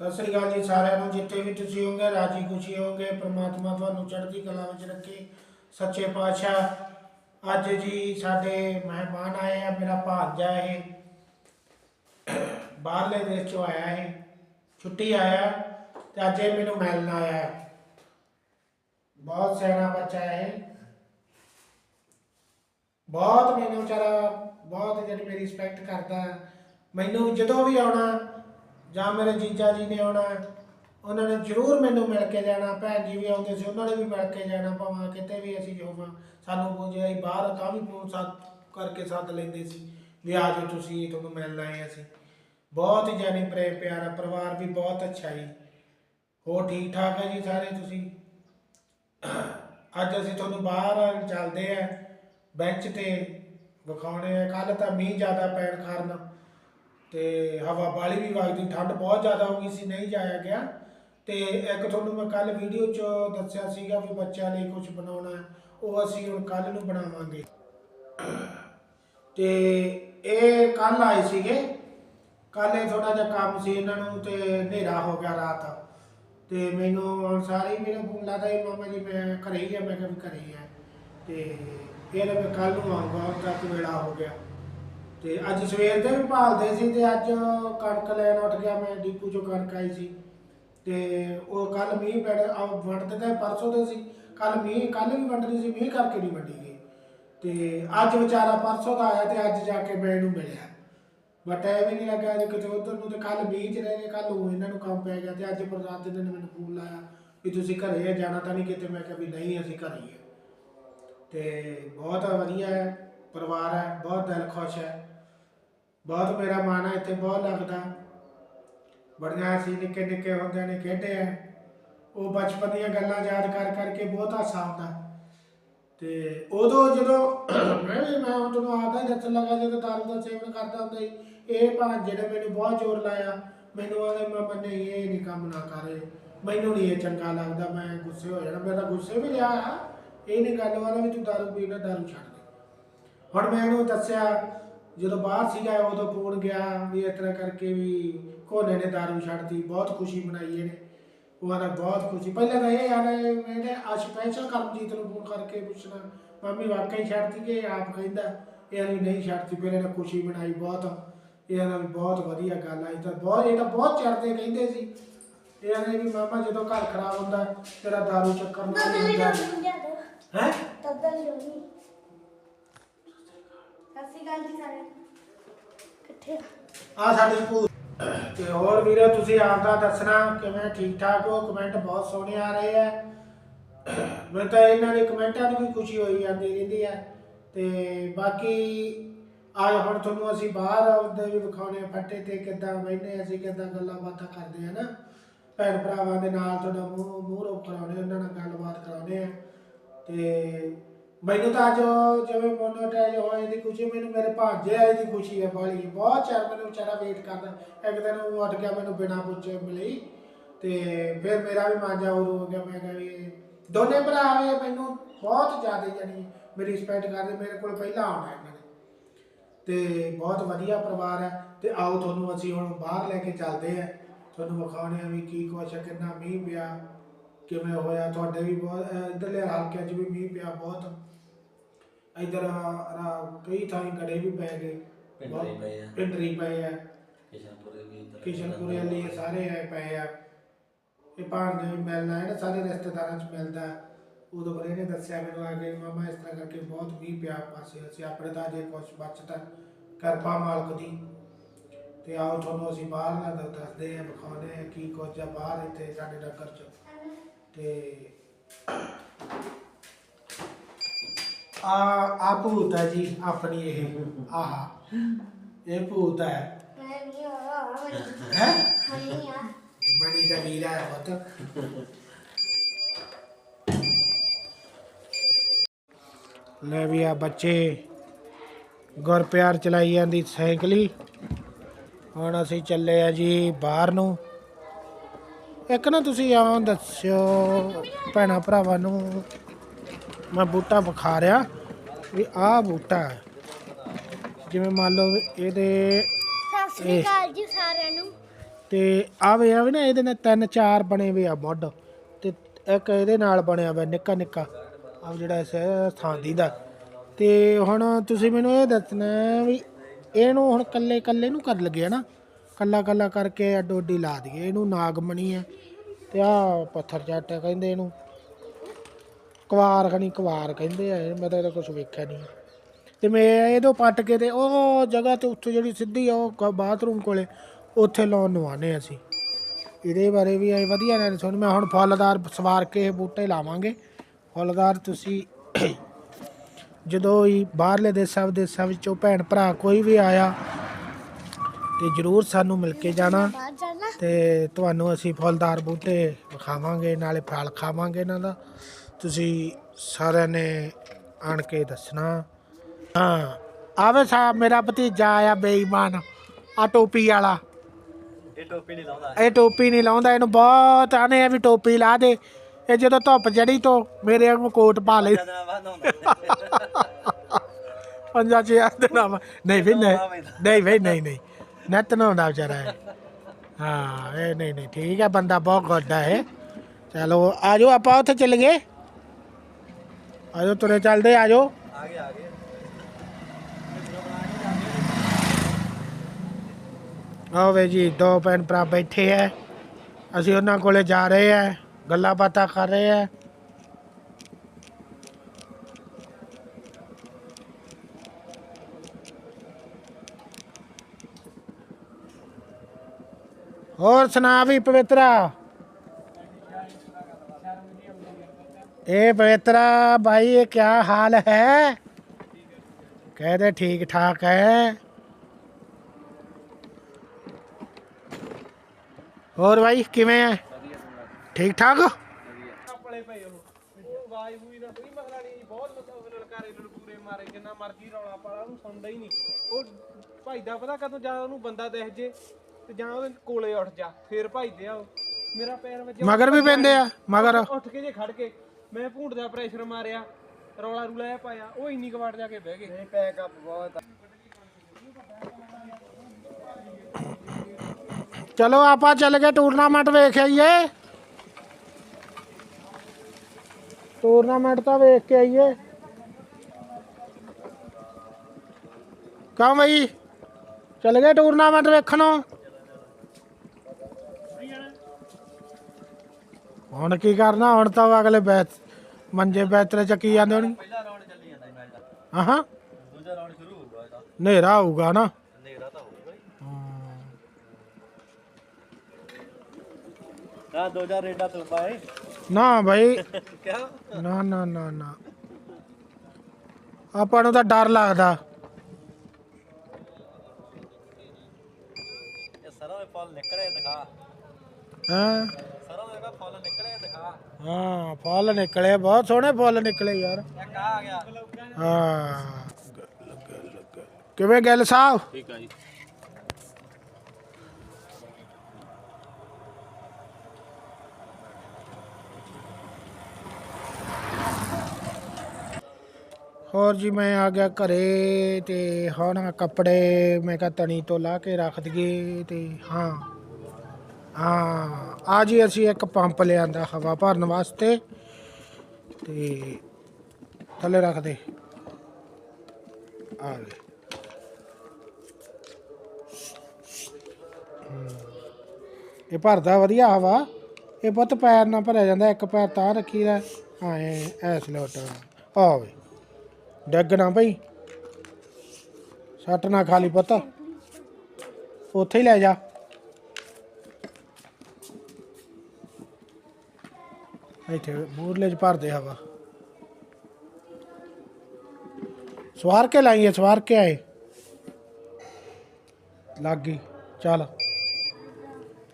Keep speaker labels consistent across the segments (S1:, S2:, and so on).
S1: ਸਤਿ ਸ੍ਰੀ ਅਕਾਲ ਜੀ ਸਾਰਿਆਂ ਨੂੰ, ਜਿੱਥੇ ਵੀ ਤੁਸੀਂ ਹੋਗੇ ਰਾਜੀ ਖੁਸ਼ੀ ਹੋਗੇ ਪ੍ਰਮਾਤਮਾ ਤੁਹਾਨੂੰ ਚੜ੍ਹਦੀ ਕਲਾ ਵਿੱਚ ਰੱਖੇ। ਸੱਚੇ ਪਾਤਸ਼ਾਹ, ਅੱਜ ਜੀ ਸਾਡੇ ਮਹਿਮਾਨ ਆਏ ਆ, ਮੇਰਾ ਭਾਂਜਾ ਇਹ, ਬਾਹਰਲੇ ਦੇਸ਼ ਚੋਂ ਆਇਆ ਹੈ ਛੁੱਟੀ ਆਇਆ ਤੇ ਅੱਜ ਇਹ ਮੈਨੂੰ ਮਿਲਣ ਆਇਆ। ਬਹੁਤ ਸਿਆਣਾ ਬੱਚਾ ਹੈ ਇਹ। ਬਹੁਤ ਮੈਨੂੰ ਵਿਚਾਰਾ, ਬਹੁਤ ਜਿਹੜੀ ਮੇਰੀ ਰਿਸਪੈਕਟ ਕਰਦਾ। ਮੈਨੂੰ ਜਦੋਂ ਵੀ ਆਉਣਾ ਜਾਂ ਮੇਰੇ ਜੀਜਾ ਜੀ ਨੇ ਆਉਣਾ ਉਹਨਾਂ ਨੇ ਜ਼ਰੂਰ ਮੈਨੂੰ ਮਿਲ ਕੇ ਜਾਣਾ, ਭੈਣ ਜੀ ਵੀ ਆਉਂਦੇ ਸੀ, ਉਹਨਾਂ ਨੇ ਵੀ ਮਿਲ ਕੇ ਜਾਣਾ, ਭਾਵੇਂ ਕਿਤੇ ਵੀ ਅਸੀਂ ਹੋਵਾਂ ਸਾਨੂੰ ਪੁੱਛਿਆ ਅਸੀਂ ਬਾਹਰ ਤਾਂ ਵੀ ਫੋਨ ਸੱਦ ਕਰਕੇ ਸੱਦ ਲੈਂਦੇ ਸੀ ਵੀ ਆ ਜਾਓ ਤੁਸੀਂ ਤੁਹਾਨੂੰ ਮਿਲਣ ਆਏ ਅਸੀਂ। ਬਹੁਤ ਹੀ ਜਾਨੀ ਪ੍ਰੇਮ ਪਿਆਰਾ ਪਰਿਵਾਰ ਵੀ ਬਹੁਤ ਅੱਛਾ ਹੈ ਹੋ ਠੀਕ ਠਾਕ ਹੈ ਜੀ ਸਾਰੇ ਤੁਸੀਂ? ਅੱਜ ਅਸੀਂ ਤੁਹਾਨੂੰ ਬਾਹਰ ਚੱਲਦੇ ਆ ਬੈਂਚ ਤੇ ਵਿਖਾਉਣੇ ਆ ਕੱਲ ਤਾਂ ਮੀਂਹ ਜ਼ਿਆਦਾ ਪੈਣ ਕਾਰਨ। ਤੇ ਹਵਾ ਬਾਲੀ ਵੀ ਵਗਦੀ ਠੰਡ ਬਹੁਤ ਜ਼ਿਆਦਾ ਹੋ ਗਈ ਸੀ, ਨਹੀਂ ਜਾਇਆ ਗਿਆ। ਤੇ ਇੱਕ ਤੁਹਾਨੂੰ ਮੈਂ ਕੱਲ ਵੀਡੀਓ 'ਚ ਦੱਸਿਆ ਸੀਗਾ ਵੀ ਬੱਚਿਆਂ ਲਈ ਕੁਝ ਬਣਾਉਣਾ ਉਹ ਅਸੀਂ ਹੁਣ ਕੱਲ ਨੂੰ ਬਣਾਵਾਂਗੇ। ਤੇ ਇਹ ਕੱਲ ਆਏ ਸੀਗੇ। ਕੱਲ ਇਹ ਥੋੜਾ ਜਿਹਾ ਕੰਮ ਸੀ ਇਹਨਾਂ ਨੂੰ ਤੇ ਹਨੇਰਾ ਹੋ ਗਿਆ ਰਾਤ। ਤੇ ਮੈਨੂੰ ਹੁਣ ਸਾਰੇ ਹੀ ਮੈਨੂੰ ਫੋਨ ਲਾਦਾ ਹੀ ਮਾਮਾ ਜੀ ਮੈਂ ਘਰੇ ਹੀ ਆ, ਮੈਂ ਕਿਹਾ ਵੀ ਘਰੇ ਹੀ ਆ। ਤੇ ਫਿਰ ਮੈਂ ਕੱਲ ਨੂੰ ਆਉਂਗਾ ਹੁਣ ਤੱਕ ਵੇਲਾ ਹੋ ਗਿਆ। ਤੇ ਅੱਜ ਸਵੇਰ ਦੇ ਵੀ ਭਾਲਦੇ ਸੀ ਤੇ ਅੱਜ ਕਣਕ ਲੈਣ ਉੱਠ ਗਿਆ ਮੈਂ, ਡੀਪੂ ਚੋਂ ਕਣਕ ਆਈ ਸੀ। ਤੇ ਉਹ ਕੱਲ ਮੀਂਹ ਪੈਣ ਆ ਵੰਡਦੇ ਤਾਂ ਪਰਸੋਂ ਦੇ ਸੀ। ਕੱਲ ਮੀਂਹ ਕੱਲ ਵੀ ਵੰਡਣੀ ਸੀ, ਮੀਂਹ ਕਰਕੇ ਨਹੀਂ ਵੰਡੀ ਗਈ। ਤੇ ਅੱਜ ਵਿਚਾਰਾ ਪਰਸੋਂ ਦਾ ਆਇਆ ਤੇ ਅੱਜ ਜਾ ਕੇ ਮੈਂ ਇਹਨੂੰ ਮਿਲਿਆ। ਬਟ ਐ ਵੀ ਨਹੀਂ ਲੱਗਾ ਜੇ ਕਿਤੇ ਉਧਰ ਨੂੰ ਤੇ ਕੱਲ ਮੀਂਹ ਚ ਰਹੇ ਗਏ ਕੱਲ ਉਹ ਇਹਨਾਂ ਨੂੰ ਕੰਮ ਪੈ ਗਿਆ ਤੇ ਅੱਜ ਪ੍ਰਸਾਦ ਦੇ ਨੇ ਮੈਨੂੰ ਫੋਨ ਲਾਇਆ ਵੀ ਤੁਸੀਂ ਘਰੇ ਆ, ਜਾਣਾ ਤਾਂ ਨਹੀਂ ਕਿਤੇ। ਮੈਂ ਕਿਹਾ ਵੀ ਨਹੀਂ, ਅਸੀਂ ਘਰੇ ਹੀ ਆ। ਤੇ ਬਹੁਤ ਵਧੀਆ ਹੈ, ਪਰਿਵਾਰ ਹੈ, ਬਹੁਤ ਦਿਲ ਖੁਸ਼ ਹੈ। ਬਹੁਤ ਮੇਰਾ ਮਨ ਹੈ ਇੱਥੇ ਬਹੁਤ ਲੱਗਦਾ। ਬੜੀਆਂ ਅਸੀਂ ਨਿੱਕੇ ਨਿੱਕੇ ਹੁੰਦੇ ਨੇ ਖੇਡੇ ਆ। ਉਹ ਬਚਪਨ ਦੀਆਂ ਗੱਲਾਂ ਯਾਦ ਕਰ ਕਰਕੇ ਬਹੁਤ ਹਾਸਾ ਆਉਂਦਾ। ਤੇ ਉਦੋਂ ਜਦੋਂ ਮੈਂ ਮੈਂ ਹੁਣ ਆਦਾ ਹੀ ਦੱਸਣ ਜਦੋਂ ਦਾਰੂ ਦਾ ਸੇਵਨ ਕਰਦਾ ਹੁੰਦਾ ਸੀ, ਇਹ ਭਾਂਜੇ ਨੇ ਮੈਨੂੰ ਬਹੁਤ ਜ਼ੋਰ ਲਾਇਆ, ਮੈਨੂੰ ਆਦੇ ਮੈਂ ਬੰਨੇ ਇਹ ਨਹੀਂ ਕੰਮ ਨਾ ਕਰੇ ਮੈਨੂੰ ਨਹੀਂ ਇਹ ਚੰਗਾ ਲੱਗਦਾ, ਮੈਂ ਗੁੱਸੇ ਹੋ ਜਾਣਾ। ਮੇਰਾ ਗੁੱਸੇ ਵੀ ਲਿਆ ਇਹ ਨਹੀਂ ਗੱਲ ਵਾਲਾ ਵੀ ਤੂੰ ਦਾਰੂ ਪੀਣਾ ਦਾਰੂ ਛੱਡ ਦੇ। ਹੁਣ ਮੈਂ ਇਹਨੂੰ ਦੱਸਿਆ ਜਦੋਂ ਬਾਹਰ ਸੀਗਾ ਉਦੋਂ ਫੋਨ ਗਿਆ ਵੀ ਇਸ ਤਰ੍ਹਾਂ ਕਰਕੇ ਵੀ ਕੋਨੇ ਨੇ ਦਾਰੂ ਛੱਡਤੀ ਬਹੁਤ ਖੁਸ਼ੀ ਮਨਾਈ ਇਹਨੇ। ਉਹ ਆਂਦਾ ਬਹੁਤ ਖੁਸ਼ੀ। ਪਹਿਲਾਂ ਤਾਂ ਇਹ ਆਂਦਾ ਮੈंने ਆ ਸਪੈਸ਼ਲ ਕਰਮਜੀਤ ਨੂੰ ਫੋਨ ਕਰਕੇ ਪੁੱਛਣਾ ਮੰਮੀ ਵਾਕਈ ਛੱਡਤੀ ਕਿ ਆਪ ਕਹਿੰਦਾ? ਇਹ ਆਂਦੀ ਨਹੀਂ ਛੱਡਤੀ ਫਿਰ ਇਹਨੇ ਖੁਸ਼ੀ ਮਨਾਈ ਬਹੁਤ। ਇਹ ਆਂਦਾ ਵੀ ਬਹੁਤ ਵਧੀਆ ਗੱਲ ਆਈ ਤਾਂ ਬਹੁਤ ਇਹ ਤਾਂ ਬਹੁਤ ਚੜਦੇ ਕਹਿੰਦੇ ਸੀ। ਇਹ ਆਂਦੇ ਵੀ ਮਾਮਾ ਜਦੋਂ ਘਰ ਖਰਾਬ ਹੁੰਦਾ ਤੇਰਾ ਦਾਰੂ ਚੱਕਰ
S2: ਜ਼ਿਆਦਾ
S1: ਹੈ
S2: ਦੁੱਧ ਵੀ ਜੀ ਸਾਰੇ। ਕਿੱਥੇ ਆ?
S1: ਆ ਸਾਡੀ ਭੂਤ ਤੇ ਹੋਰ ਵੀਰੇ ਤੁਸੀਂ ਆਪ ਦਾ ਦੱਸਣਾ ਕਿਵੇਂ ਠੀਕ ਠਾਕ ਹੋ? ਕਮੈਂਟ ਬਹੁਤ ਸੋਹਣੇ ਆ ਰਹੇ ਆ। ਮੈਂ ਤਾਂ ਇਹਨਾਂ ਦੇ ਕਮੈਂਟਾਂ ਦੀ ਵੀ ਖੁਸ਼ੀ ਹੋਈ ਜਾਂਦੀ ਰਹਿੰਦੀ ਹੈ ਤੇ ਬਾਕੀ ਅੱਜ ਹੁਣ ਤੁਹਾਨੂੰ ਅਸੀਂ ਬਾਹਰ ਦੇ ਵੀ ਵਿਖਾਉਣੇ ਆ ਫੱਟੇ ਤੇ ਕਿੱਦਾਂ ਬੈਠੇ ਅਸੀਂ ਕਿੱਦਾਂ ਗੱਲਾਂ ਬਾਤਾਂ ਕਰਦੇ ਆ ਨਾ। ਭੈਣ ਭਰਾਵਾਂ ਦੇ ਨਾਲ ਤੁਹਾਡਾ ਮੂੰਹ ਮੂੰਹ ਰੋਕ ਕਰਾਉਣੇ ਉਹਨਾਂ ਨਾਲ ਗੱਲਬਾਤ ਕਰਾਉਣੇ ਆ। ਤੇ ਮੈਨੂੰ ਤਾਂ ਅੱਜ ਜਿਵੇਂ ਮੋਨੋਟਾਈਜ਼ ਹੋਏ ਦੀ ਖੁਸ਼ੀ ਮੈਨੂੰ ਮੇਰੇ ਭਾਂਜੇ ਆਏ ਦੀ ਖੁਸ਼ੀ ਹੈ ਬਾਲੀ। ਬਹੁਤ ਚਿਰ ਮੈਨੂੰ ਵਿਚਾਰਾ ਵੇਟ ਕਰਦਾ। ਇੱਕ ਦਿਨ ਉਹ ਉੱਠ ਗਿਆ ਮੈਨੂੰ ਬਿਨਾਂ ਪੁੱਛੇ ਮਿਲੀ ਤੇ ਫਿਰ ਮੇਰਾ ਵੀ ਮਾਂਜਾ ਹੋਰ ਹੋ ਗਿਆ। ਮੈਂ ਕਿਹਾ ਵੀ ਦੋਨੇ ਭਰਾ ਆਏ ਮੈਨੂੰ ਬਹੁਤ ਜ਼ਿਆਦਾ ਜਾਨੀ ਮੇਰੀ ਰਿਸਪੈਕਟ ਕਰਦੇ, ਮੇਰੇ ਕੋਲ ਪਹਿਲਾਂ ਆਉਣਾ ਇਹਨਾਂ ਨੇ। ਤੇ ਬਹੁਤ ਵਧੀਆ ਪਰਿਵਾਰ ਹੈ। ਤੇ ਆਓ ਤੁਹਾਨੂੰ ਅਸੀਂ ਹੁਣ ਬਾਹਰ ਲੈ ਕੇ ਚੱਲਦੇ ਆ ਤੁਹਾਨੂੰ ਵਿਖਾਉਣੇ ਆ ਵੀ ਕੀ ਕੁਛ ਕਿੰਨਾ ਮੀਂਹ ਪਿਆ, ਕਿਵੇਂ ਹੋਇਆ। ਤੁਹਾਡੇ ਵੀ ਬਹੁਤ, ਅਹ ਇੱਧਰਲੇ ਹਲਕਿਆਂ 'ਚ ਵੀ ਮੀਂਹ ਪਿਆ ਬਹੁਤ। ਇੱਧਰ ਰਾ- ਕਈ ਥਾਂ ਗੜੇ ਵੀ ਪੈ ਗਏ
S3: ਪਿੰਡਰੀ ਪਏ ਆ।
S1: ਪਿੰਡਰੀ ਪਏ ਆ।
S3: ਕਿਸ਼ਨਪੁਰੇ ਵੀ ਇੱਧਰ
S1: ਕਿਸ਼ਨਪੁਰੇ ਵਾਲੀ ਇਹ ਸਾਰੇ ਆਏ ਪਏ ਆ। ਇਹ ਭਾਂਡੇ ਵੀ ਮਿਲਣਾ ਹੈ ਨਾ ਸਾਰੇ ਰਿਸ਼ਤੇਦਾਰਾਂ 'ਚ ਮਿਲਦਾ। ਉਦੋਂ ਫਿਰ ਇਹਨੇ ਦੱਸਿਆ ਮੈਨੂੰ ਆ ਕੇ ਮਾਮਾ ਇਸ ਤਰ੍ਹਾਂ ਕਰਕੇ ਬਹੁਤ ਮੀਂਹ ਪਿਆ ਪਾਸੇ ਅਸੀਂ ਆਪਣੇ ਤਾਂ ਜੇ ਕੁਛ ਬਚਦਾ ਕਿਰਪਾ ਮਾਲਕ ਦੀ। ਤੇ ਆਓ ਤੁਹਾਨੂੰ ਅਸੀਂ ਬਾਹਰ ਦ- ਦੱਸਦੇ ਆ ਵਿਖਾਉਂਦੇ ਆ ਕੀ ਕੁਝ ਆ ਬਾਹਰ ਇੱਥੇ ਸਾਡੇ ਨਗਰ 'ਚ। ਤੇ ਆ ਆ ਭੂਤ ਹੈ ਜੀ, ਆਪਣੀ ਇਹ, ਆਹਾ, ਇਹ ਭੂਤ ਹੈ। ਹੈ? ਮਣੀ ਦਾ ਵੀਰਾ ਹੈ ਪੁੱਤ। ਲੈ ਵੀ ਆ ਬੱਚੇ ਗੁਰਪਿਆਰ ਚਲਾਈ ਜਾਂਦੀ ਸਾਈਕਲੀ ਹੁਣ ਅਸੀਂ ਚੱਲੇ ਆ ਜੀ ਬਾਹਰ ਨੂੰ। ਇੱਕ ਨਾ ਤੁਸੀਂ ਆਉਂ ਦੱਸਿਓ ਭੈਣਾ ਭਰਾਵਾਂ ਨੂੰ। ਮੈਂ ਬੂਟਾ ਵਿਖਾ ਰਿਆ ਵੀ ਆਹ ਬੂਟਾ ਹੈ। ਜਿਵੇਂ ਮੰਨ ਲਓ ਵੀ ਇਹਦੇ
S2: ਸਤਿ ਸ਼੍ਰੀ ਅਕਾਲ ਜੀ ਸਾਰਿਆਂ ਨੂੰ।
S1: ਤੇ ਆ ਵੇ ਆ ਵੀ ਨਾ ਇਹਦੇ ਨਾਲ ਤਿੰਨ ਚਾਰ ਬਣੇ ਵੇ ਆ ਮੁੱਢ ਤੇ ਇੱਕ ਇਹਦੇ ਨਾਲ ਬਣਿਆ ਵਾ ਨਿੱਕਾ ਨਿੱਕਾ ਆ ਜਿਹੜਾ ਇਸ ਥਾਂ ਦੀ ਦਾ। ਤੇ ਹੁਣ ਤੁਸੀਂ ਮੈਨੂੰ ਇਹ ਦੱਸਣਾ ਵੀ ਇਹਨੂੰ ਹੁਣ ਕੱਲੇ ਕੱਲੇ ਨੂੰ ਕਰ ਲਗੇ ਨਾ ਕੱਲਾ ਕੱਲਾ ਕਰਕੇ ਅੱਡੋ ਅੱਡੀ ਲਾ ਦਈਏ ਇਹਨੂੰ ਨਾਗਮਣੀ ਆ। ਤੇ ਆ ਪੱਥਰ ਜੱਟ ਕਹਿੰਦੇ ਇਹਨੂੰ। ਕੁਵਾਰ ਖਣੀ ਕੁਵਾਰ ਕਹਿੰਦੇ ਆ ਇਹ, ਮੈਂ ਤਾਂ ਇਹਦਾ ਕੁਝ ਵੇਖਿਆ ਨਹੀਂ ਤੇ ਮੈਂ ਇਹਦੋਂ ਪੱਟ ਕੇ ਤੇ ਉਹ ਜਗ੍ਹਾ ਤੇ ਉੱਥੇ ਜਿਹੜੀ ਸਿੱਧੀ ਆ ਉਹ ਕ- ਬਾਥਰੂਮ ਕੋਲੇ ਉੱਥੇ ਲਾਉਣ ਨੂੰ ਆਨੇ ਅਸੀਂ। ਇਹਦੇ ਬਾਰੇ ਵੀ ਇਹ ਵਧੀਆ ਨੇ ਸੁਣ ਮੈਂ ਹੁਣ ਫੁੱਲਦਾਰ ਸਵਾਰ ਕੇ ਇਹ ਬੂਟੇ ਲਾਵਾਂਗੇ। ਫੁੱਲਦਾਰ ਤੁਸੀਂ ਜਦੋਂ ਹੀ ਬਾਹਰਲੇ ਦੇਸ਼ਾਂ ਵਿਦੇਸ਼ਾਂ ਵਿੱਚੋਂ ਭੈਣ ਭਰਾ ਕੋਈ ਵੀ ਆਇਆ ਤੇ ਜਰੂਰ ਸਾਨੂੰ ਮਿਲ ਕੇ ਜਾਣਾ।
S2: ਬਾਹਰ ਜਾਣਾ।
S1: ਤੇ ਤੁਹਾਨੂੰ ਅਸੀਂ ਫੁੱਲਦਾਰ ਬੂਟੇ ਵਿਖਾਵਾਂਗੇ ਨਾਲੇ ਫਲ ਖਾਵਾਂਗੇ ਇਹਨਾਂ ਦਾ। ਤੁਸੀਂ ਸਾਰਿਆਂ ਨੇ ਆਣ ਕੇ ਦੱਸਣਾ। ਹਾਂ ਆਵੇ ਸਾਹਿਬ ਮੇਰਾ ਭਤੀਜਾ ਆਇਆ ਬੇਈਮਾਨ ਆ ਟੋਪੀ ਵਾਲਾ।
S3: ਇਹ ਟੋਪੀ ਨਹੀਂ ਲਾਉਂਦਾ।
S1: ਇਹ ਟੋਪੀ ਨਹੀਂ ਲਾਉਂਦਾ ਇਹਨੂੰ ਬਹੁਤ ਆਨੇ ਆ ਵੀ ਟੋਪੀ ਲਾ ਦੇ। ਇਹ ਜਦੋਂ ਧੁੱਪ ਜੜੀ ਤੋਂ ਮੇਰੇ ਵਾਂਗੂ ਕੋਟ ਪਾ ਲੈ
S3: ਜਦਨਾ ਬਾਅਦ ਹੁੰਦਾ
S1: ਪੰਜਾਂ ਚ ਯਾਰ ਦੇ ਨਾਮ ਨਹੀਂ ਵੀ ਨਹੀਂ ਨਹੀਂ ਵੀ ਨਹੀਂ ਨਹੀਂ। ਨੱਤ ਨਾ ਹੁੰਦਾ ਵਿਚਾਰਾ। ਹਾਂ ਇਹ ਨਹੀਂ ਨਹੀਂ ਠੀਕ ਹੈ ਬੰਦਾ ਬਹੁਤ ਗੁੱਡ ਹੈ। ਚਲੋ ਆਜੋ ਆਪਾਂ ਉੱਥੇ ਚੱਲ ਗਏ। ਆਜੋ, ਤੁਰੇ ਚੱਲਦੇ, ਆਜੋ।
S3: ਆ ਗਏ ਆ ਗਏ
S1: ਆਓ ਜੀ, ਦੋ ਭੈਣ ਭਰਾ ਬੈਠੇ ਐ। ਅਸੀਂ ਉਹਨਾਂ ਕੋਲੇ ਜਾ ਰਹੇ ਐ, ਗੱਲਾਂ ਬਾਤਾਂ ਕਰ ਰਹੇ ਐ। ਹੋਰ ਸੁਣਾ ਵੀ ਪਵਿੱਤਰਾ। ਇਹ ਪਵਿੱਤਰਾ ਭਾਈ ਇਹ ਕੀ ਹਾਲ ਹੈ? ਕਹਦੇ ਠੀਕ ਠਾਕ ਹੈ। ਹੋਰ ਭਾਈ ਕਿਵੇਂ ਹੈ? ਠੀਕ ਠਾਕ?
S4: ਆਪਣੇ ਪਏ ਉਹ ਉਹ ਆਵਾਜ਼ ਹੋਈ ਨਾ ਕੋਈ ਮਸਲਾ ਨਹੀਂ ਬਹੁਤ ਮਤਲਬ ਲਲਕਾਰੇ ਲਲਕੂਰੇ ਮਾਰੇ ਜਿੰਨਾ ਮਰਜ਼ੀ ਰੌਲਾ ਪਾਲਾ ਉਹਨੂੰ ਸੁਣਦਾ ਹੀ ਨਹੀਂ ਉਹ ਭਾਈ ਦਾ ਪਤਾ ਕਦੋਂ ਜਾਂ ਉਹਨੂੰ ਬੰਦਾ ਦਿਖ ਜੇ ਤੇ ਜਾਂ ਉਹਦੇ ਕੋਲੇ ਉੱਠ ਜਾ ਫੇਰ ਭਜਦੇ ਆ ਉਹ। ਮੇਰਾ ਪੈਰ ਵੱਜਿਆ
S1: ਮਗਰ ਵੀ ਪੈਂਦੇ ਆ ਮਗਰ।
S4: ਉੱਠ ਕੇ ਜੇ ਖੜ ਕੇ। ਮੈਂ ਭੂੰਡ ਦਾ ਪ੍ਰੈਸ਼ਰ ਮਾਰਿਆ ਰੌਲਾ ਰੂਲਾ ਜਿਹਾ ਪਾਇਆ ਉਹ ਇੰਨੀ ਕਵਾੜ ਜਾ ਕੇ ਬਹਿ ਗਏ। ਨਹੀਂ ਪੈਕ ਅਪ ਬਹੁਤ
S1: ਚਲੋ ਆਪਾਂ ਚੱਲ ਗਏ ਟੂਰਨਾਮੈਂਟ ਵੇਖ ਆਈਏ। ਟੂਰਨਾਮੈਂਟ ਤਾਂ ਵੇਖ ਕੇ ਆਈਏ। ਬਈ? ਚੱਲ ਗਏ ਟੂਰਨਾਮੈਂਟ ਵੇਖਣੋਂ। ਹੁਣ ਕੀ ਕਰਨਾ? ਹੁਣ ਤਾਂ ਉਹ ਅਗਲੇ ਬੈਚ ਮੰਜੇ ਬੈਤਰੇ ਚੱਕੀ ਜਾਂਦੇ ਹੋਣੀ
S3: ਪਹਿਲਾ ਰਾਉਂਡ ਚੱਲੀ ਜਾਂਦਾ ਮੈਚ ਦਾ।
S1: ਆਹਾਂ।
S3: ਦੂਜਾ ਰਾਉਂਡ ਸ਼ੁਰੂ ਹੋਊਗਾ ਇਹਦਾ
S1: ਹਨੇਰਾ ਹੋਊਗਾ ਨਾ।
S3: ਹਨੇਰਾ ਤਾਂ ਹੋਊਗਾ ਹੀ। ਨਾ ਦੋ ਹਜ਼ਾਰ ਰੇਡਾ ਤੋਂ ਪਾਏ
S1: ਨਾ ਭਾਈ
S3: ਕਿਆ
S1: ਨਾ ਨਾ ਨਾ ਨਾ। ਆਪਾਂ ਨੂੰ ਤਾਂ ਡਰ ਲੱਗਦਾ।
S3: ਇਹ ਸਰੋਂ ਫੁੱਲ ਨਿਕਲੇ ਦਿਖਾ।
S1: ਹਾਂ
S3: ਸਰੋਂ ਦੇ ਨਾ ਫੁੱਲ ਨਿਕਲੇ ਦਿਖਾ
S1: ਹਾਂ ਫੁੱਲ ਨਿਕਲੇ ਬਹੁਤ ਸੋਹਣੇ ਫੁੱਲ ਨਿਕਲੇ ਯਾਰ।
S3: ਆ ਗਿਆ
S1: ਹਾਂ। ਕਿਵੇਂ ਗੱਲ ਸਾਹਿਬ
S3: ਠੀਕ ਆ ਜੀ।
S1: ਹੋਰ ਜੀ ਮੈਂ ਆ ਗਿਆ ਘਰੇ ਤੇ ਹੁਣ ਕੱਪੜੇ ਮੈਂ ਕਿਹਾ ਤਣੀ ਤੋਂ ਲਾ ਕੇ ਰੱਖ ਦਈਏ ਤੇ ਹਾਂ। ਹਾਂ ਆ ਜੀ ਅਸੀਂ ਇੱਕ ਪੰਪ ਲਿਆਂਦਾ ਹਵਾ ਭਰਨ ਵਾਸਤੇ। ਤੇ ਥੱਲੇ ਰੱਖ ਦੇ। ਆ ਗਏ ਇਹ ਭਰਦਾ ਵਧੀਆ ਹਵਾ। ਇਹ ਬਹੁਤ ਪੈਰ ਨਾਲ ਭਰਿਆ ਜਾਂਦਾ, ਇੱਕ ਪੈਰ ਤਾਂ ਰੱਖੀਦਾ ਐ ਐਸ ਲੋਟ ਆਵੇ ਡੱਗਣਾ ਭਈ। ਸੱਟ ਨਾ ਖਾਲੀ ਪੁੱਤ। ਉੱਥੇ ਹੀ ਲੈ ਜਾ। ਇੱਥੇ ਮੂਰਲੇ ਚ ਭਰਦੇ ਹਵਾ। ਸਵਾਰ ਕੇ ਲਾਈਏ, ਸਵਾਰ ਕੇ ਆਏ। ਲੱਗ ਗਈ। ਚੱਲ।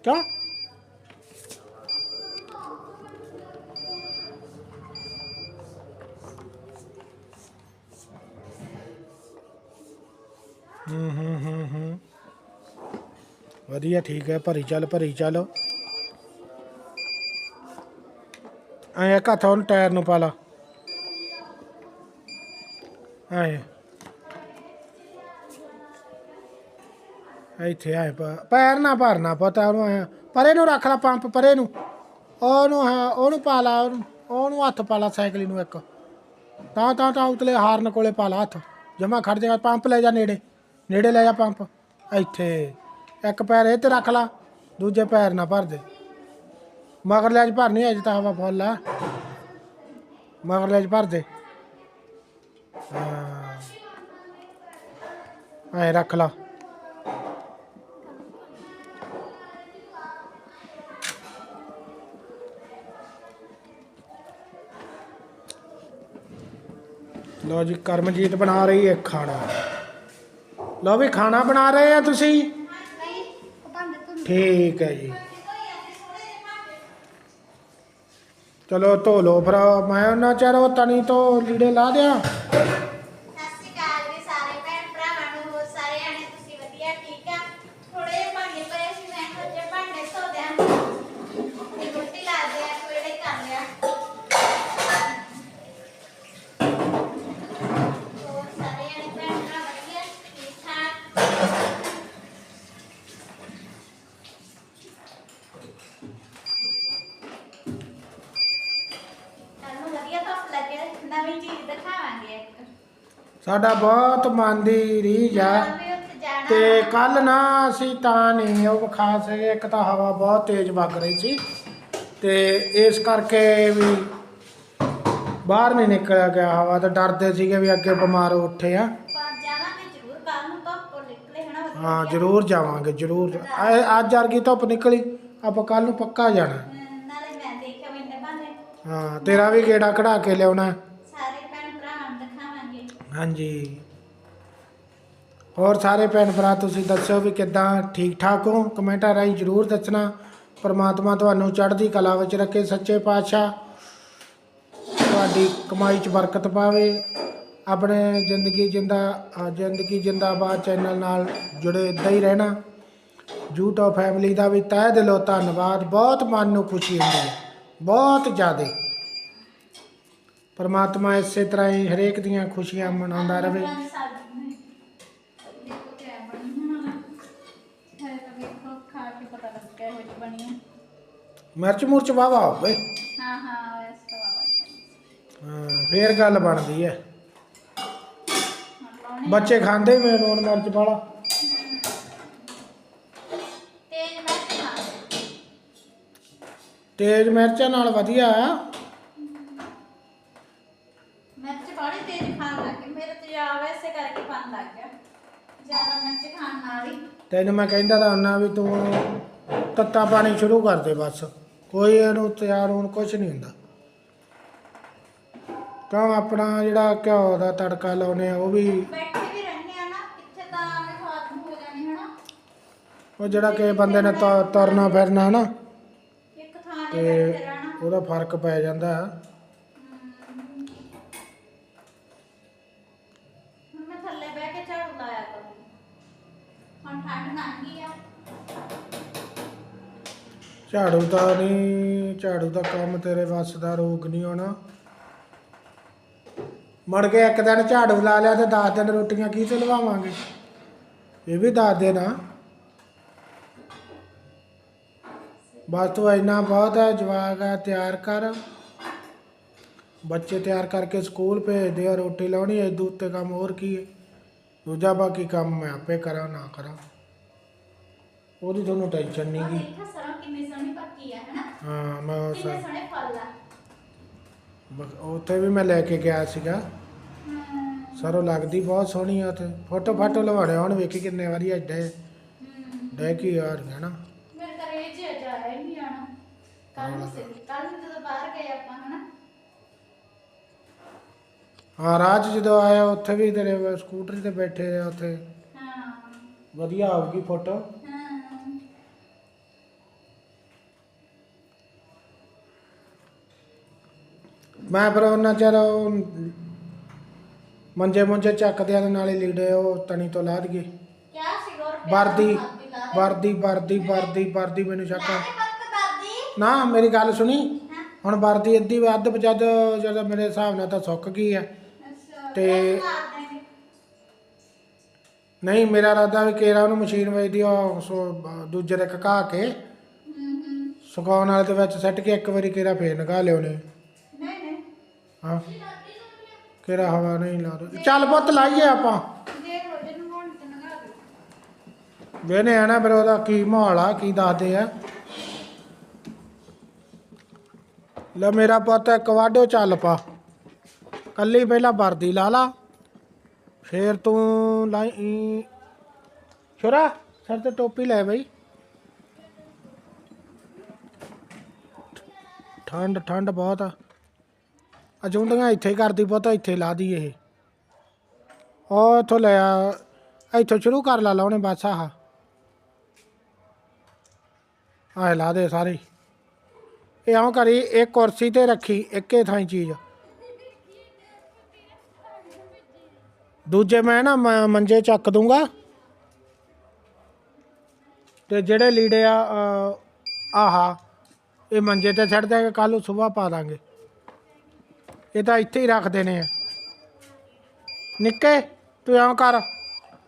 S1: ਕਾ ਹੂੰ ਹੂੰ ਹੂੰ ਹੂੰ। ਵਧੀਆ, ਠੀਕ ਹੈ। ਭਰੀ ਚੱਲ ਭਰੀ ਚੱਲ। ਐ ਇੱਕ ਹੱਥ ਉਹਨੂੰ ਟਾਇਰ ਨੂੰ ਪਾ ਲਾ। ਐ। ਇੱਥੇ ਆਏ ਪੈਰ ਨਾ ਭਰਨਾ ਪਤਾ, ਉਹਨੂੰ ਐਂ। ਪਰੇ ਨੂੰ ਰੱਖ ਲਾ ਪੰਪ, ਪਰੇ ਨੂੰ। ਉਹਨੂੰ ਉਹਨੂੰ ਪਾ ਲਾ, ਉਹਨੂੰ ਉਹਨੂੰ ਹੱਥ ਪਾ ਲਾ ਸਾਈਕਲ ਨੂੰ ਇੱਕ। ਤਾਂ ਤਾਂ ਤਾਂ ਉਤਲੇ ਹਾਰਨ ਕੋਲੇ ਪਾ ਲਾ ਹੱਥ। ਜਮਾ ਖੜ ਜਾਏਗਾ ਪੰਪ ਲੈ ਜਾ ਨੇੜੇ। ਨੇੜੇ ਲੈ ਜਾ ਪੰਪ। ਇੱਥੇ। ਇੱਕ ਪੈਰ ਇਹ ਤੇ ਰੱਖ ਲਾ, ਦੂਜੇ ਪੈਰ ਨਾ ਭਰ ਦੇ। ਮਗਰ ਲੈ ਚ ਭਰਨੀ ਅਜੇ ਤਾਂ ਹਵਾ ਫੁੱਲ ਆ। ਮਗਰ ਲੈ ਚ ਭਰ ਦੇ। ਹਾਂ। ਐ ਰੱਖ ਲਾ। ਲੋ ਜੀ ਕਰਮਜੀਤ ਬਣਾ ਰਹੀ ਹੈ ਖਾਣਾ। ਲੋ ਵੀ ਖਾਣਾ ਬਣਾ ਰਹੇ ਆ ਤੁਸੀਂ? ਠੀਕ ਹੈ ਜੀ। ਚਲੋ ਧੋ ਲੋ ਫਿਰ ਮੈਂ ਉਹਨਾਂ ਚਿਰ ਉਹ ਤਣੀ ਤੋਂ ਲੀੜੇ ਲਾ ਦਿਆਂ
S5: ਸਤਿ ਸ਼੍ਰੀ ਅਕਾਲ ਜੀ ਸਾਰੇ ਭੈਣ ਭਰਾਵਾਂ ਨੂੰ ਹੋਰ ਸਾਰੇ ਆਣੇ ਤੁਸੀਂ ਵਧੀਆ ਠੀਕ ਆ ਥੋੜੇ ਜਿਹੇ ਭਾਂਡੇ ਪਏ ਸੀ ਮੈਂ ਕਿਹਾ ਜੇ ਭਾਂਡੇ ਧੋ ਦਿਆਂ ਤੇ ਰੋਟੀ ਲਾ ਦਿਆਂ ਕੋਲੇ ਕਰ ਲਿਆ ਹੋਰ ਸਾਰੇ ਆਣੇ ਭੈਣ ਭਰਾ ਵਧੀਆ ਠੀਕ ਠਾਕ ਤੁਹਾਨੂੰ ਵਧੀਆ ਧੁੱਪ ਲੱਗੇ ਨਵੀਂ ਚੀਜ਼ ਦਿਖਾਵਾਂਗੇ ਇੱਕ
S1: ਸਾਡਾ ਬਹੁਤ ਮਨ ਦੀ ਰੀਝ ਆ। ਤੇ ਕੱਲ ਨਾ ਅਸੀਂ ਤਾਂ ਨਹੀਂ ਉਹ ਵਿਖਾ ਸਕੇ ਇੱਕ ਤਾਂ ਹਵਾ ਬਹੁਤ ਤੇਜ਼ ਵਗ ਰਹੀ ਸੀ। ਤੇ ਇਸ ਕਰਕੇ ਵੀ ਬਾਹਰ ਨਹੀਂ ਨਿਕਲਿਆ ਗਿਆ ਹਵਾ ਤਾਂ ਡਰਦੇ ਸੀਗੇ ਵੀ ਅੱਗੇ ਬਿਮਾਰ ਉੱਠੇ ਆ। ਹਾਂ ਜ਼ਰੂਰ ਜਾਵਾਂਗੇ ਜ਼ਰੂਰ ਅੱਜ ਵਰਗੀ ਧੁੱਪ ਨਿਕਲੀ ਆਪਾਂ ਕੱਲ ਨੂੰ ਪੱਕਾ ਜਾਣਾ। ਹਾਂ ਤੇਰਾ ਵੀ ਗੇੜਾ ਕਢਾ ਕੇ ਲਿਆਉਣਾ
S5: ਸਾਰੇ ਭੈਣ ਭਰਾਵਾਂ ਨੂੰ ਦਿਖਾਵਾਂਗੇ
S1: ਹਾਂਜੀ। ਹੋਰ ਸਾਰੇ ਭੈਣ ਭਰਾ, ਤੁਸੀਂ ਦੱਸਿਓ ਵੀ ਕਿੱਦਾਂ? ਠੀਕ ਠਾਕ ਹੋ? ਕਮੈਂਟਾਂ ਰਾਹੀਂ ਜਰੂਰ ਦੱਸਣਾ। ਪਰਮਾਤਮਾ ਤੁਹਾਨੂੰ ਚੜ੍ਹਦੀ ਕਲਾ ਵਿੱਚ ਰੱਖੇ ਸੱਚੇ ਪਾਤਸ਼ਾਹ। ਤੁਹਾਡੀ ਕਮਾਈ 'ਚ ਬਰਕਤ ਪਾਵੇ। ਆਪਣੇ ਜ਼ਿੰਦਗੀ ਜਿੰਦਾ ਜ਼ਿੰਦਗੀ ਜਿੰਦਾਬਾਦ ਚੈਨਲ ਨਾਲ ਜੁੜੇ ਇਦਾਂ ਹੀ ਰਹਿਣਾ। ਜੂਟੋ ਫੈਮਿਲੀ ਦਾ ਵੀ ਤਹਿ ਦਿਲੋਂ ਧੰਨਵਾਦ। ਬਹੁਤ ਮਨ ਨੂੰ ਖੁਸ਼ੀ ਹੁੰਦੀ ਹੈ। ਬਹੁਤ ਜ਼ਿਆਦਾ। ਪਰਮਾਤਮਾ ਇਸੇ ਤਰ੍ਹਾਂ ਹੀ ਹਰੇਕ ਦੀਆਂ ਖੁਸ਼ੀਆਂ ਮਨਾਉਂਦਾ ਰਹੇ। ਮਿਰਚ ਮੁਰਚ ਵਾਵਾ ਹੋਵੇ।
S5: ਹਾਂ ਹਾਂ ਇਸ ਤੋਂ ਬਾਅਦ
S1: ਹਾਂ ਫੇਰ ਗੱਲ ਬਣਦੀ ਹੈ ਬੱਚੇ ਖਾਂਦੇ ਵੀ ਲੂਣ ਮਿਰਚ ਵਾਲਾ?
S5: ਤੇਜ਼ ਮਿਰਚ ਨਾ
S1: ਤੇਜ਼ ਮਿਰਚਾਂ ਨਾਲ ਵਧੀਆ ਆ।
S5: ਤੇ ਜਾ ਵੈਸੇ ਕਰਕੇ ਖਾਣ ਲੱਗ ਗਿਆ। ਜ਼ਿਆਦਾ ਮਿਰਚ ਖਾਣ ਨਾਲ ਹੀ।
S1: ਤੈਨੂੰ ਮੈਂ ਕਹਿੰਦਾ ਤਾਂ ਹੁੰਨਾ ਵੀ ਤੂੰ ਤੱਤਾ ਪਾਣੀ ਸ਼ੁਰੂ ਕਰ ਦੇ ਬਸ। ਕੋਈ ਇਹਨੂੰ ਤਿਆਰ ਹੋਣ ਕੁਝ ਨਹੀਂ ਹੁੰਦਾ। ਕਿਉਂ ਆਪਣਾ ਜਿਹੜਾ ਘਿਓ ਦਾ ਤੜਕਾ ਲਾਉਨੇ ਆ ਉਹ ਵੀ
S5: ਬੈਠੇ ਵੀ ਰਹਿੰਦੇ ਆ ਨਾ ਕਿੱਥੇ ਤਾਂ ਐਵੇਂ ਖਵਾਤ ਹੋ ਜਾਣੀ ਹਨਾ?
S1: ਉਹ ਜਿਹੜਾ ਕਿ ਬੰਦੇ ਨੇ ਤੁ- ਤੁਰਨਾ ਫਿਰਨਾ ਨਾ
S5: ਇੱਕ ਥਾਂ
S1: ਤੇ
S5: ਤੇ ਬੈਠੇ ਰਹਿਣਾ।
S1: ਉਹਦਾ ਫ਼ਰਕ ਪੈ ਜਾਂਦਾ।
S5: ਹੁਣ ਠੰਡ ਲੰਘ ਗਈ ਆ
S1: ਝਾੜੂ ਦਾ ਨਹੀਂ ਝਾੜੂ ਦਾ ਕੰਮ ਤੇਰੇ ਵੱਸ ਦਾ ਰੋਗ ਨਹੀਂ ਹੋਣਾ ਮੜ ਕੇ ਇੱਕ ਦਿਨ ਝਾੜੂ ਲਾ ਲਿਆ ਤੇ 10 ਦਿਨ ਰੋਟੀਆਂ ਕੀ ਤੇ ਲਵਾਵਾਂਗੇ? ਇਹ ਵੀ ਦੱਸ ਦੇ ਨਾ ਬਸ ਤੂੰ ਇੰਨਾ ਬਹੁਤ ਹੈ, ਜਵਾਕ ਆ ਤਿਆਰ ਕਰ। ਬੱਚੇ ਤਿਆਰ ਕਰਕੇ ਸਕੂਲ ਭੇਜਦੇ ਆ, ਰੋਟੀ ਲਾਉਣੀ ਐ ਦੂਤ ਤੇ ਕੰਮ ਹੋਰ ਕੀ ਹੈ? ਦੂਜਾ ਬਾਕੀ ਕੰਮ ਮੈਂ ਆਪੇ ਕਰਾਂ ਨਾ ਕਰਾਂ। ਉਹਦੀ ਤੁਹਾਨੂੰ ਟੈਨਸ਼ਨ ਨਹੀਂ
S5: ਆਹ
S1: ਗੀ
S5: ਦੇਖਾ ਸਰੋਂ ਕਿੰਨੀ ਸੋਹਣੀ ਪੱਕੀ ਆ ਹਨਾ?
S1: ਹਾਂ ਮੈਂ ਉਸ
S5: ਕਿੰਨੇ ਸੋਹਣੇ ਫੁੱਲ ਆ।
S1: ਬਸ ਉੱਥੇ ਵੀ ਮੈਂ ਲੈ ਕੇ ਗਿਆ ਸੀਗਾ।
S5: ਹਮ,
S1: ਸਰੋਂ ਲੱਗਦੀ ਬਹੁਤ ਸੋਹਣੀ ਆ ਉੱਥੇ। ਫੋਟੋ ਫਾਟੋ ਲਵਾਣੇ ਹੁਣ ਵੇਖੀ ਕਿੰਨੇ ਵਾਰੀ ਅੱਡੇ
S5: ਹਮ।
S1: ਡੇ ਕੀ ਯਾਰ ਹੈ ਨਾ।
S5: ਮੇਰੇ ਤਾਂ ਇਹ ਜਿਹਾ ਜਾਇਆ ਹੀ ਨਹੀਂ ਆਣਾ ਕੱਲ ਨੂੰ ਸੀ ਕੱਲ ਨੂੰ ਜਦੋਂ ਬਾਹਰ ਗਏ ਆਪਾਂ ਹਨਾ
S1: ਹਾਂ ਰਾਹ 'ਚ ਜਦੋਂ ਆਇਆ ਉੱਥੇ ਵੀ ਤੇਰੇ ਸਕੂਟਰ ਤੇ ਬੈਠੇ ਆ ਉੱਥੇ।
S5: ਹਾਂ
S1: ਵਧੀਆ ਆਊਗੀ ਫੋਟੋ।
S5: ਹਾਂ
S1: ਮੈਂ ਫਿਰ ਉਹਨਾਂ ਚਿਰ ਉਹ ਮੰਜੇ ਮੁੰਜੇ ਚੱਕਦਿਆਂ ਦੇ ਨਾਲੇ ਲੀੜੇ ਉਹ ਤਣੀ ਤੋਂ ਲਾਹ ਦਈਏ।
S5: ਕਿਆ ਸੀ ਗੌਰ
S1: ਵਰਦੀ ਵਰਦੀ ਵਰਦੀ ਵਰਦੀ ਵਰਦੀ ਮੈਨੂੰ
S5: ਵਰਦੀ।
S1: ਨਾ ਮੇਰੀ ਗੱਲ ਸੁਣੀ। ਹੁਣ ਵਰਦੀ ਅੱਧੀ ਅੱਧ ਬਜਦ ਜਦੋਂ ਮੇਰੇ ਹਿਸਾਬ ਨਾਲ ਤਾਂ ਸੁੱਕ ਗਈ ਆ ਤੇ- ਨਹੀਂ, ਮੇਰਾ ਇਰਾਦਾ ਵੀ ਕੇਰਾ ਉਹਨੂੰ ਮਸ਼ੀਨ ਵੇਚਦੀ ਉਹ ਸੋ- ਦੂਜੇ ਦੇ ਕਕਾ ਕੇ ਸੁਕਾਉਣ ਵਾਲੇ ਦੇ ਵਿੱਚ ਸੱਟ ਕੇ ਇੱਕ ਵਾਰੀ ਕੇਰਾ ਫੇਰ ਨਗਾ ਲਿਓ ਨੇ
S5: ਨਹੀਂ ਨਹੀਂ
S1: ਹਾਂ। ਕੇਰਾ ਹਵਾ ਨਹੀਂ ਲਾ ਦੋ। ਚੱਲ ਪੁੱਤ, ਲਾਈਏ ਆਪਾਂ।
S2: ਦੇਖ ਲਓ ਜਿਹਨੂੰ ਹੁਣ ਤੇ ਨਗਾ ਦਿਓ
S1: ਵੇਨੇ ਆ ਨਾ ਫਿਰ ਉਹਦਾ ਕੀ ਮਾਹੌਲ ਆ, ਕੀ ਦੱਸਦੇ ਆ। ਲੈ ਮੇਰਾ ਪੁੱਤ, ਇੱਕ ਵਾਢੋ ਚੱਲ ਪਾ। ਕੱਲੀ ਪਹਿਲਾਂ ਵਰਦੀ ਲਾ ਲਾ। ਫੇਰ ਤੂੰ ਲਾਈ, ਛੋਰਾ, ਸਿਰ ਤੇ ਟੋਪੀ ਲੈ ਬਈ। ਠੰਡ ਠੰਡ ਬਹੁਤ ਆ। ਅਜੁੰਡੀਆਂ ਇੱਥੇ ਕਰਦੀ ਪੁੱਤ, ਇੱਥੇ ਲਾ ਦੀ ਇਹ। ਉਹ ਇੱਥੋਂ ਲੈ ਆ, ਇੱਥੋਂ ਸ਼ੁਰੂ ਕਰ ਲਾ, ਲਾਉਣੇ ਬਸ ਆਹ। ਆਹ ਲਾ ਦੇ ਸਾਰੇ। ਇਹ ਆਉਂ ਕਰੀ, ਇੱਕ ਕੁਰਸੀ ਤੇ ਰੱਖੀ, ਇੱਕੇ ਥਾਂ ਚੀਜ਼। ਦੂਜੇ ਮੈਂ ਨਾ ਮ- ਮੰਜੇ ਚੱਕ ਦੂੰਗਾ। ਤੇ ਜਿਹੜੇ ਲੀੜੇ ਆ ਅ, ਆਹਾ ਇਹ ਮੰਜੇ ਤੇ ਛੱਡ ਦਿਆਂਗੇ ਕੱਲ ਨੂੰ ਸਵੇਰ ਪਾ ਦਾਂਗੇ। ਇਹ ਤਾਂ ਇੱਥੇ ਹੀ ਰੱਖ ਦੇਣੇ ਆ। ਨਿੱਕੇ ਤੂੰ ਐਂ ਕਰ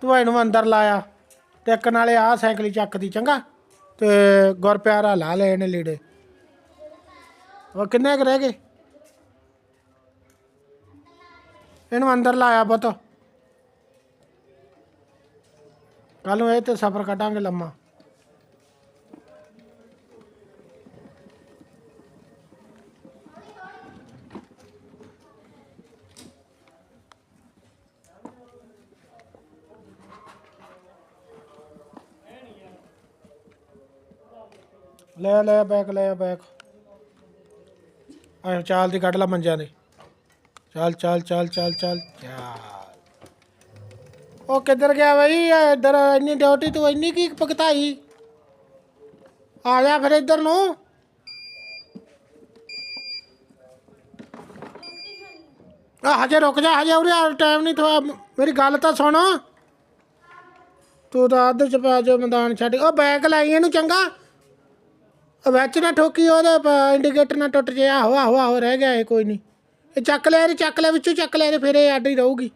S1: ਤੂੰ ਇਹਨੂੰ ਅੰਦਰ ਲਾਇਆ। ਤੇ ਇੱਕ ਨਾਲੇ ਆਹ ਸਾਈਕਲ ਹੀ ਚੱਕਦੀ ਚੰਗਾ? ਤੇ ਗੁਰਪਿਆਰਾ ਲਾ ਲੈ ਇਹਨੇ ਲੀੜੇ। ਉਹ ਕਿੰਨੇ ਕੁ ਰਹਿ ਗਏ? ਇਹਨੂੰ ਅੰਦਰ ਲਾਇਆ ਪੁੱਤ। ਕੱਲ ਨੂੰ ਇਹ ਤੇ ਸਫ਼ਰ ਕੱਢਾਂਗੇ ਲੰਮਾ। ਲੈ ਲੈ, ਬੈਕ ਲੈ, ਬੈਕ। ਆਹ ਚਾਲ ਦੀ ਕੱਢ ਲਾ ਮੰਜਿਆਂ ਦੇ। ਚੱਲ ਚੱਲ ਚੱਲ ਚੱਲ ਚੱਲ। ਉਹ ਕਿੱਧਰ ਗਿਆ ਬਈ? ਇੱਧਰ ਇੰਨੀ ਡਿਊਟੀ ਤੂੰ ਇੰਨੀ ਕੀ ਭਗਤਾਈ? ਆ ਜਾ ਫਿਰ ਇੱਧਰ ਨੂੰ। ਆ ਹਜੇ ਰੁਕ ਜਾ, ਹਜੇ ਉਰੇ ਟਾਈਮ ਨਹੀਂ ਥੋੜਾ ਮੇਰੀ ਗੱਲ ਤਾਂ ਸੁਣ। ਤੂੰ ਤਾਂ ਅੱਧ ਚ ਪਾ ਜੋ ਮੈਦਾਨ ਛੱਡ ਉਹ ਬੈਗ ਲਾਈ ਇਹਨੂੰ ਚੰਗਾ। ਵਿੱਚ ਨਾ ਠੋਕੀ, ਉਹਦੇ ਇੰਡੀਕੇਟਰ ਨਾ ਟੁੱਟ ਜੇ। ਆਹੋ ਆਹੋ ਆਹੋ, ਰਹਿ ਗਿਆ ਇਹ, ਕੋਈ ਨਹੀਂ ਇਹ ਚੱਕ ਲੈ ਇਹ ਚੱਕ ਲੈ, ਵਿੱਚੋਂ ਚੱਕ ਲੈ ਇਹ ਫਿਰ ਇਹ ਅੱਡ ਹੀ ਰਹੂਗੀ।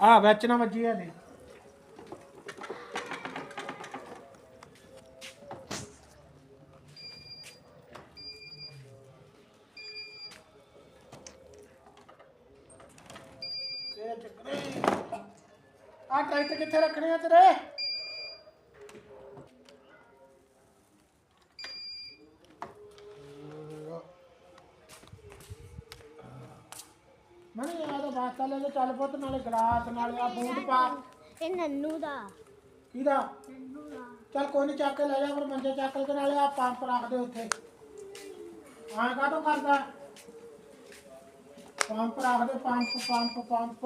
S1: ਆ ਵਿੱਚ ਨਾ ਵੱਜੀ ਆ ਦੇ। ਆ ਟਰੈਕਟਰ ਕਿੱਥੇ ਰੱਖਣੇ ਆ ਤੇਰੇ? ਮਨੀ ਆ ਤਾਂ ਬਾਸਤਾ ਲੈ ਲੈ ਚੱਲ ਪੁੱਤ ਨਾਲੇ ਗਲਾਸ ਨਾਲੇ ਆ ਬੂਟ ਪਾ।
S2: ਇਹ ਨੰਨੂ ਦਾ।
S1: ਕਿਹਦਾ? ਚੱਲ ਕੋਈ ਨਹੀਂ ਚੱਕ ਕੇ ਲੈ ਜਾ ਫਿਰ ਮੰਜੇ ਚੱਕ ਕੇ ਨਾਲੇ ਆ ਪੰਪ ਰੱਖ ਦੇ ਉੱਥੇ। ਆਹ ਕਾਹਤੋਂ ਕਰਦਾ? ਪੰਪ ਰੱਖ ਦੇ ਪੰਪ ਪੰਪ ਪੰਪ।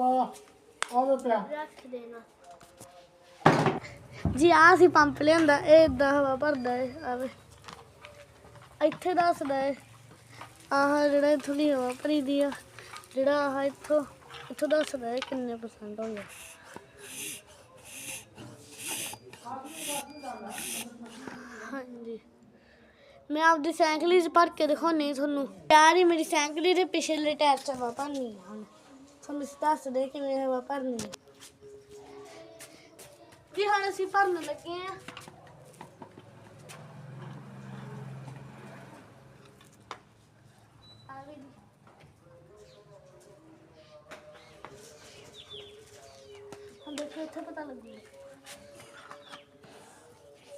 S1: ਉਹ ਪਿਆ।
S2: ਰੱਖ ਦੇਣਾ ਜੀ ਆ ਸੀ ਪੰਪ ਲਿਆਂਦਾ ਇਹ ਇਦਾਂ ਹਵਾ ਭਰਦਾ ਹੈ ਆਵੇ। ਇੱਥੇ ਦੱਸਦਾ ਹੈ ਆਹ ਜਿਹੜਾ ਇੱਥੋਂ ਦੀ ਹਵਾ ਭਰੀ ਦੀ ਆ। ਜਿਹੜਾ ਆਹ ਇੱਥੋਂ ਇੱਥੋਂ ਦੱਸਦਾ ਹੈ ਕਿੰਨੇ ਪਰਸੈਂਟ ਹੋ ਹਾਂਜੀ। ਮੈਂ ਆਪਦੀ ਸਾਈਕਲ ਚ ਭਰ ਕੇ ਦਿਖਾਉਣੀ ਤੁਹਾਨੂੰ। ਯਾਰ ਹੀ ਮੇਰੀ ਸਾਈਕਲ ਦੇ ਪਿਛਲੇ ਟਾਇਰ ਚ ਹਵਾ ਭਰਨੀ ਆ ਹੁਣ। ਤੁਹਾਨੂੰ ਦੱਸ ਦੇ ਕਿਵੇਂ ਹਵਾ ਭਰਨੀ ਹੈ ਜੀ ਹੁਣ ਅਸੀਂ ਭਰਨ ਲੱਗੇ ਆ। ਹੁਣ ਦੇਖੋ ਇੱਥੇ ਪਤਾ ਲੱਗੂ।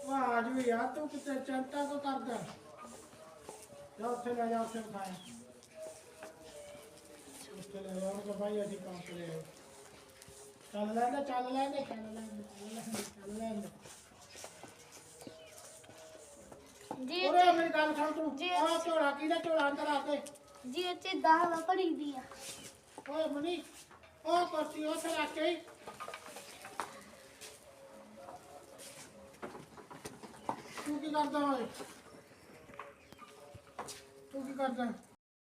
S1: ਵਾਹ ਜੀ ਯਾਰ ਤੂੰ ਕਿਤੇ ਚਿੰਤਾ ਕੋ ਕਰਦਾ? ਜਾ ਉੱਥੇ ਲੈ ਜਾ ਉੱਥੇ ਖਾਇਆ ਉੱਥੇ ਲੈ ਜਾ ਉਹ ਭਾਈ ਅਸੀਂ ਪੰਪ ਲੈ ਆਏ। ਚੱਲ ਲੈਂਦੇ ਚੱਲ ਲੈਂਦੇ ਚੱਲ ਲੈਂਦੇ ਚੱਲ ਲੈਂਦੇ ਚੱਲ ਲੈਂਦੇ
S2: ਜੀ
S1: ਉਰੇ ਮੇਰੀ ਗੱਲ ਸੁਣ ਤੂੰ।
S2: ਜੀ।
S1: ਆਹ ਝੋਲਾ ਕਿਹਦਾ ਝੋਲਾ ਅੰਦਰ ਆ ਕੇ?
S2: ਜੀ ਇੱਥੇ ਦਾਹਵਾ ਭਰੀ ਦੀ ਆ।
S1: ਓਏ ਮਨੀ ਉਹ ਕੁਰਸੀ ਉੱਥੇ ਰੱਖ ਕੇ ਤੂੰ ਕੀ ਕਰਦਾ ਓਏ? ਤੂੰ ਕੀ ਕਰਦਾ?